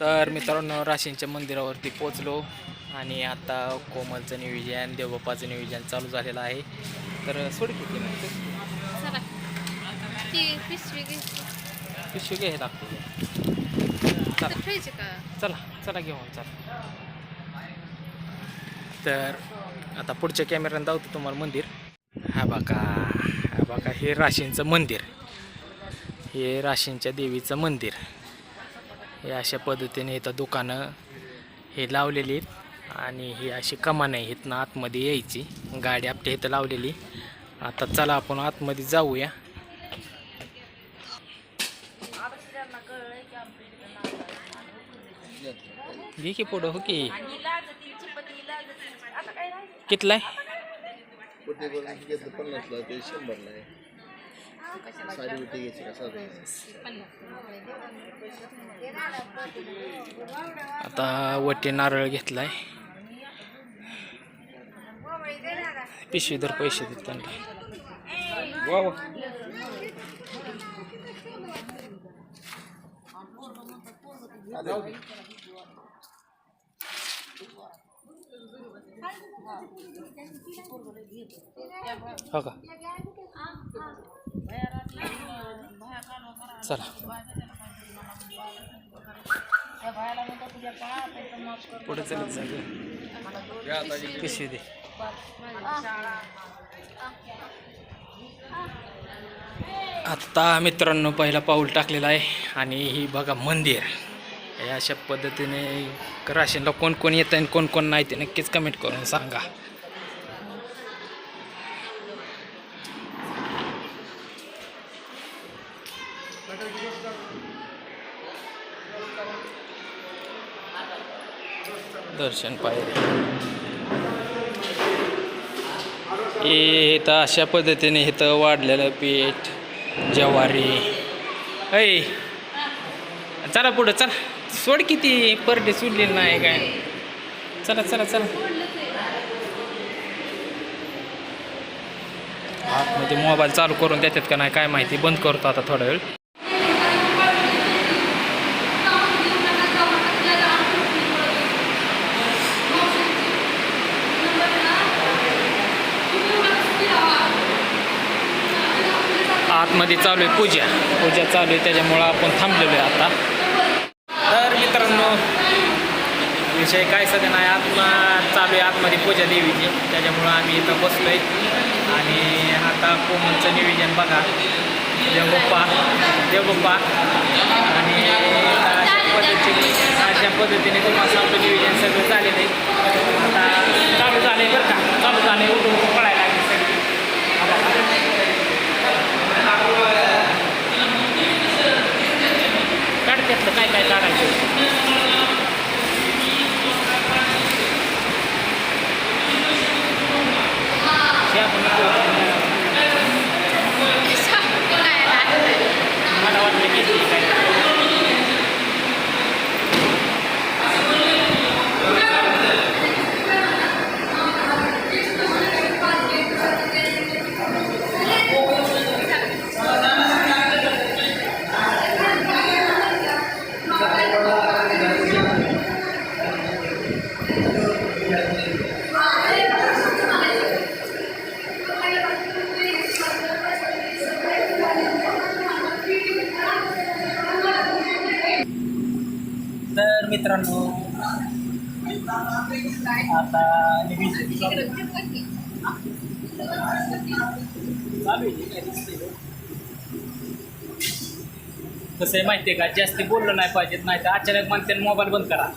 तर मित्रांनो राशींच्या मंदिरावरती पोचलो आणि आता कोमलचं नियोजन देवबापाचं नियोजन चालू झालेलं आहे. तर सोड किती पिशवी घ्यायला लागते चला. चला चला घेऊन चला. तर आता पुढच्या कॅमेऱ्यानं दावतो तुम्हाला मंदिर. हा बघा हा बघा हे राशींचं मंदिर. हे राशींच्या देवीचं मंदिर. हे अशा पद्धतीने इथं दुकानं हे लावलेली आहेत. आणि ही अशी कमान आहे इथनं आतमध्ये यायची. गाडी आपल्या इथं लावलेली. आता चला आपण आतमध्ये जाऊया. घे की पुढं हो की. कितला आहे. उठी घ्यायची आता वटी नारळ घेतलाय. पिशवी दर पैसे देत त्यांना. वा हो का? पुढे चालत चालू पिशवी दे. आत्ता मित्रांनो पहिला पाऊल टाकलेला आहे आणि ही बघा मंदिर. हे अशा पद्धतीने राशीनला कोण कोण येतं आणि कोण कोण नाही ते नक्कीच कमेंट करून सांगा. दर्शन पायरी. हे इथं अशा पद्धतीने इथं वाढलेलं पीठ ज्वारी. ऐ चला पुढं चला. सोड किती परडे सोडलेलं नाही काय. चला चला चला. आतमध्ये मोबाईल चालू करून देतात का नाही काय माहिती बंद करतो आता थोडा वेळ. आतमध्ये चालू आहे पूजा. पूजा चालू आहे त्याच्यामुळं आपण थांबलेलो आहे आता. तर मित्रांनो विषय काय सध्या नाही आत्मा चालू आहे आतमध्ये पूजा देवीची. त्याच्यामुळं आम्ही इथं बसलोय. आणि आता कोमलचं निवेदन बघा. देवगप्पा देवगप्पा. आणि अशा पद्धतीने अशा पद्धतीने तुम्हाला सांगतो नियोजन सगळं झालेलं आहे आता चालू झाले बरं का चालू झाले उठून उठून पळायला लागले सगळे हा बघा. काढ त्यातलं काय काय काढायचं कसं आहे माहिती आहे का? जास्ती बोललं नाही पाहिजेत नाही तर अचानक म्हणते मोबाईल बंद करा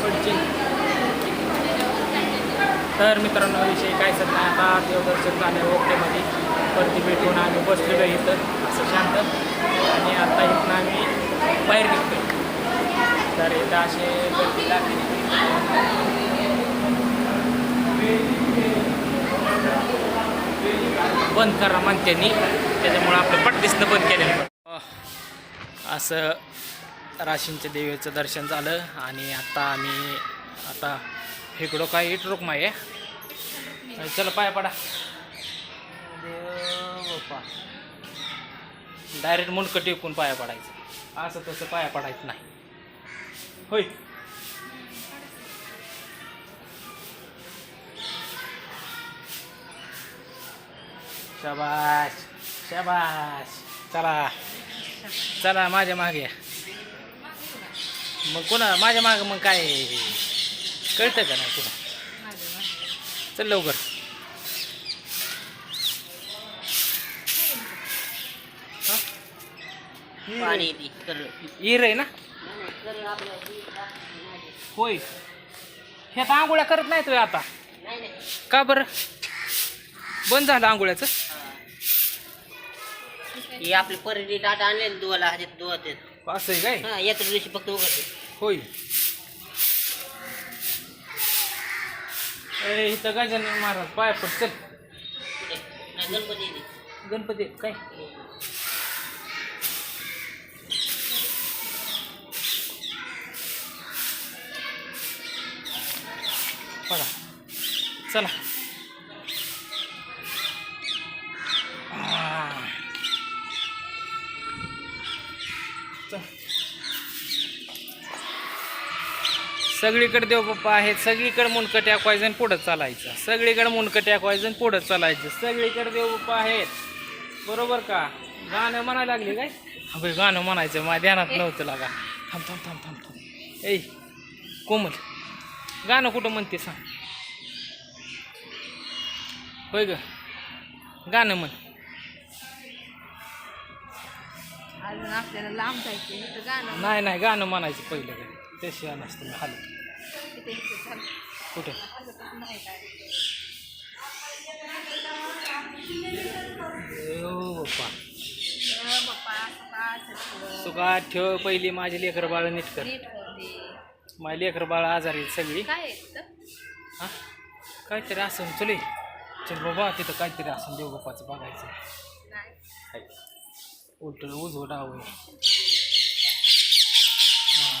सचिन. तर मित्रांनो विषय काय सध्या नाही आता देवदर्शन झालं ओकेमध्ये वरती भेटून आम्ही बसलेलो आहे इथं असं शांत आणि आता इथनं आम्ही बाहेर निघतो तर इथं असे गर्दी लागली बंद करा म्हणत्यांनी त्याच्यामुळं आपलं पट दिसणं बंद केलेलं असं राशींच्या देवीचं दर्शन झालं आणि आता आम्ही आता इकडं काय इट रोक माय. चला पाया पडा. बाप्पा डायरेक्ट मुंडकं टेकून पाया पडायचं. असं तसं पाया पडायचं नाही. होय. शाबाश शाबाश चला. चला माझ्या मागे. मग कोणा माझ्या मागे मग काय? कळतं का नाही तुला? चल लवकर. हा? हिर आहे ना? होय. हे आता आंघोळ्या करत नाही तुम्ही आता. का बरं? बंद झालं आंघोळ्याचं? ही आपली परेडी डाटा आणले दुवाला ह्याच्यात दुवा देत. असं आहे काय? हा यात्रे दिवशी फक्त उघडते होय. अरे इथं गजानन महाराज पाय पड चल. नाही गणपती येते. गणपती काय? पडा. चला. सगळीकडे देवबाप्पा आहेत सगळीकडे मुंडकं टाकवायचं पुढं चालायचं. सगळीकडे मुंडकं टाकवायचं पुढं चालायचं. सगळीकडे देवबाप्पा आहेत. बरोबर का? गाणं म्हणायला लागले काय? अबे गाणं म्हणायचं. माझ्या ध्यानात नव्हतं लागा. थांब थांब थांब थांब थांब. ए कोमल. गाणं कुठं म्हणते सांग. होय ग. गाणं म्हण. नाही नाही गाणं म्हणायचं पहिलं काय त्याशिवाय नसतं मी हाल. कुठे? बाप्पा. सुका ठेव पहिली माझी लेकर बाळ नीट कर. माझी लेकर बाळ आजारी आहेत सगळी? हा? काहीतरी असं चले. चल बाबा तिथं काहीतरी असं देवबापाचं बघायचं. नाही. उलट उजवं डाव आहे हा.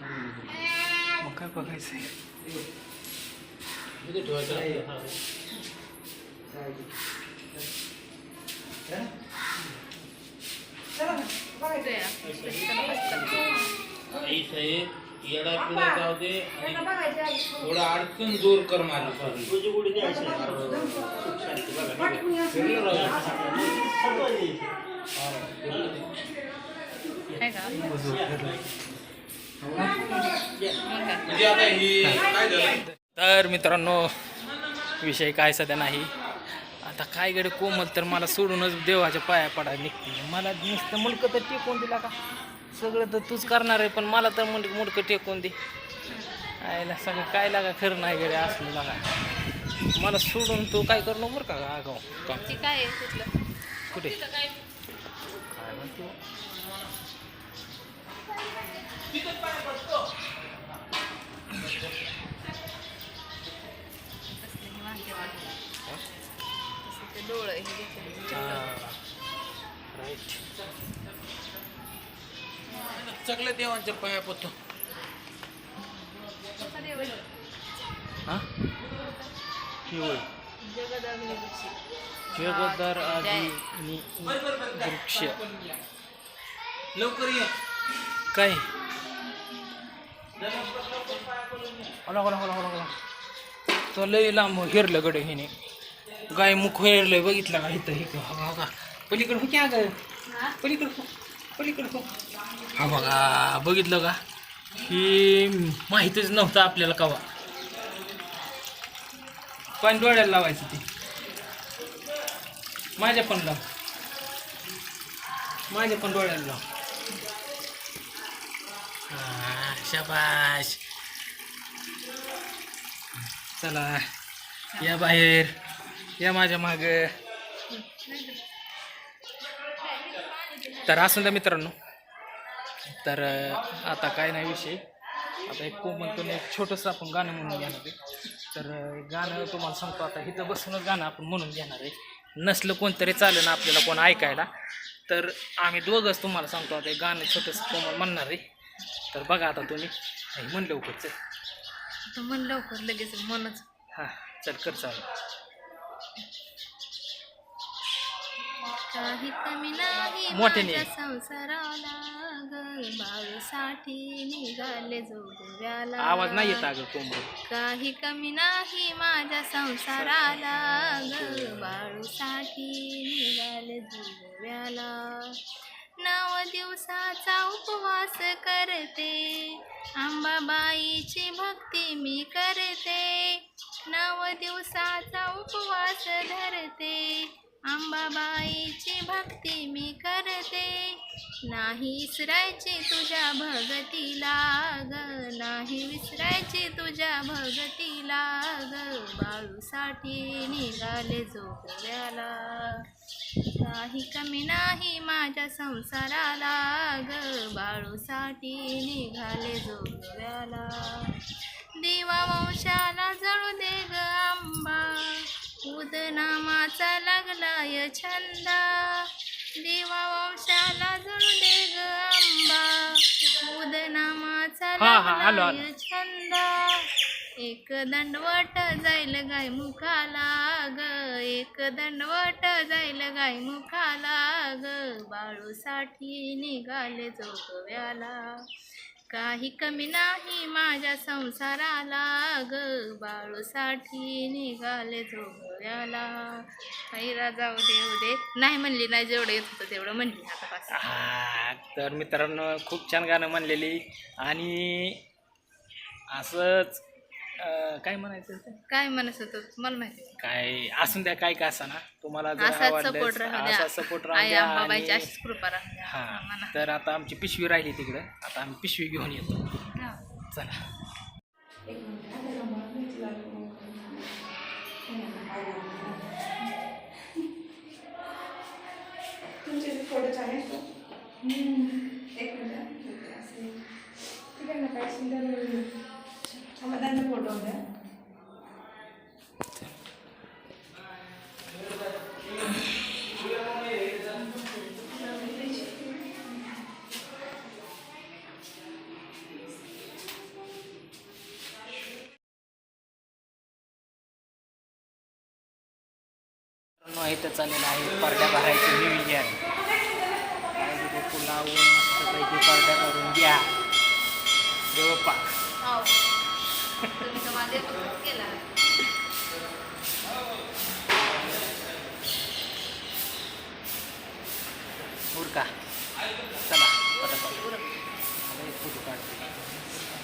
मग काय बघायचं इथे या. आई साहेब येडा पिढा जाऊ दे आणि थोडा अडचण दूर कर मला आहे का? म्हणजे आता ही काय झालं? तर मित्रांनो विषय काय सध्या नाही. आता काय गडे कोमल तर मला सोडूनच देवाच्या पाया पडायला निघते मला नुसतं मुलकं तर टेकून दिला का? सगळं तर तूच करणार आहे पण मला तर मुंड मुडकं टेकून दे. आयला सगळं काय लागा खरं नाही गडे असलं लागा. मला सोडून तू काय करू नको बरं का आगाव. काय कुठे? काय म्हणतो? डोळं. राईट सगळ्या देवांच्या पाया पडतो? हां ही. जगदर नि- वृक्ष. लवकर ये. काय? तो लय लांब हिरलं गडे हिने. गाय मुख हेरलंय बघितलं का इथं? हा बघा पलीकडं हो की अगं? पलीकडं हो पलीकडं हो. हा बघा बघितलं का? की माहितीच नव्हतं आपल्याला कवा. पण डोळ्याला लावायचं ती. माझ्या पण लाव. माझ्या पण डोळ्याला लाव. शाबाश चला या बाहेर. या माझ्या माग. तर असं मित्रांनो तर आता काय नाही विषय. आता एक कोमलपणे एक छोटंसं आपण गाणं म्हणून घेणार आहे. तर गाणं तुम्हाला सांगतो आता. इथं बसूनच गाणं आपण म्हणून घेणार आहे. नसलं कोणतरी चालेल ना आपल्याला कोण ऐकायला. तर आम्ही दोघंच तुम्हाला सांगतो आता एक गाणं छोटंसं कोमल म्हणणार आहे. तर बघा आता तुम्ही. म्हणलं लवकर चल तर मन लवकर लगेच मनच हां चल कर चालू. काही कमी नाही मोठ्याने. माझ्या संसाराला ग बाळूसाठी निघाले जोडव्याला. आवाज नाही येत अगं काही कमी नाही माझ्या संसाराला ग बाळूसाठी निघाले जोडव्याला. नव दिवसाचा उपवास करते. आंबाबाईची भक्ती मी करते. नव दिवसाचा उपवास धरते. आंबाबाईची भक्ती मी करते. नाही विसरायची तुझ्या भगतीला ग नाही विसरायची तुझ्या भगतीला ग. बाळूसाठी निघाले जोगव्याला काही कमी नाही माझ्या संसाराला ग बाळूसाठी निघाले जोगव्याला दिवा वंशाला जळू दे ग आंबा. उदनामाचा लागलाय छंद. दिवा वंशाला जळू दे ग आंबा. उदनामाचा. लागलाय छंद. एक दंडवट जाईल गाय मुखाला ग. एक दंडवट जाईल गाय मुखाला ग. बाळूसाठी निघाले जोगव्याला. काही कमी नाही माझ्या संसाराला. ग बाळूसाठी निघाले जोगव्याला हैरा जाऊ देऊ दे. नाही म्हणली नाही जेवढं येत होतं तेवढं म्हणली आता हा, तर मित्रांनो खूप छान गाणं म्हणलेली. आणि असंच अं, काय म्हणायचं? काय म्हणत होतं मला माहिती नाही. काय असून द्या काय का असा ना तुम्हाला जर असाच आवडलं सपोर्ट राहू द्या असा सपोर्ट राहू आई द्या अंबाबाईची आणि- अशीच कृपा राहू द्या हा आम्हाला. तर आता आमची पिशवी राहिली तिकडं आता आम्ही पिशवी घेऊन येतो हा. चला तुमचे फोटो छान आहेत का? एक मिनिट तिकडनं काय सुंदर समाधान फोटो द्या मित्रांनो, इथं चाललेलं आहे. पडद्या भरायची निविजी आहे. पुलावून मस्तपैकी पडद्या भरून घ्या. देवप्पा हो. तुम्ही तर माझे फक्त केला. उरका. चला आता एक फोटो काढतो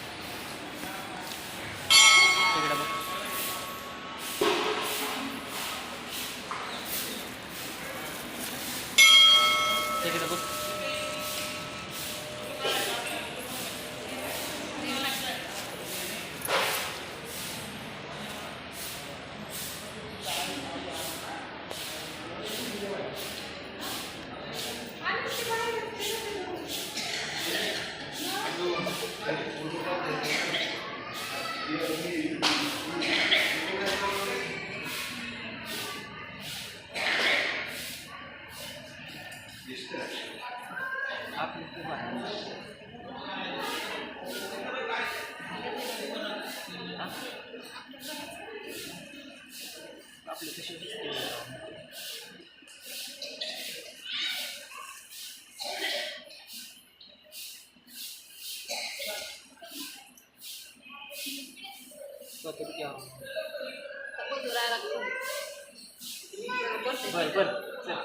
बर बर चल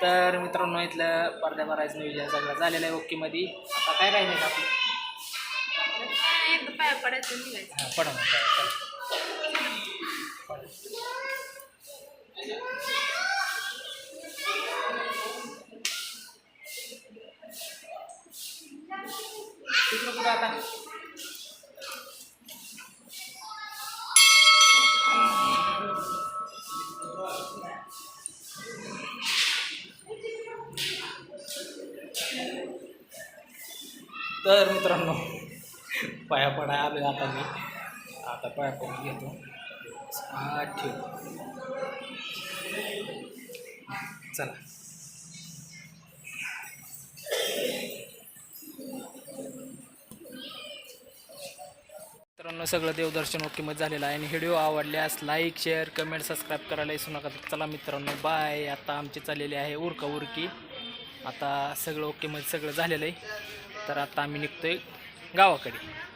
तर मित्रांनो इथलं पडद्या भरायचं नियोजन सगळं झालेलं आहे ओकेमध्ये. आता काय राहिलं आपलं? पडा मग काय, चला. तिकडं कुठं आता तर मित्रांनो पाया पडाय आलो आता मी आता घेतो. हा ठेव. चला. मित्रांनो सगळं देवदर्शन ओकेमध्ये झालेलं आहे आणि व्हिडिओ आवडल्यास लाईक शेअर कमेंट सबस्क्राईब करायला विसरू नका. चला मित्रांनो बाय. आता आमची चाललेली आहे उरका उरकी. आता सगळं ओकेमध्ये सगळं झालेलं आहे. तर आता आम्ही निघतोय गावाकडे.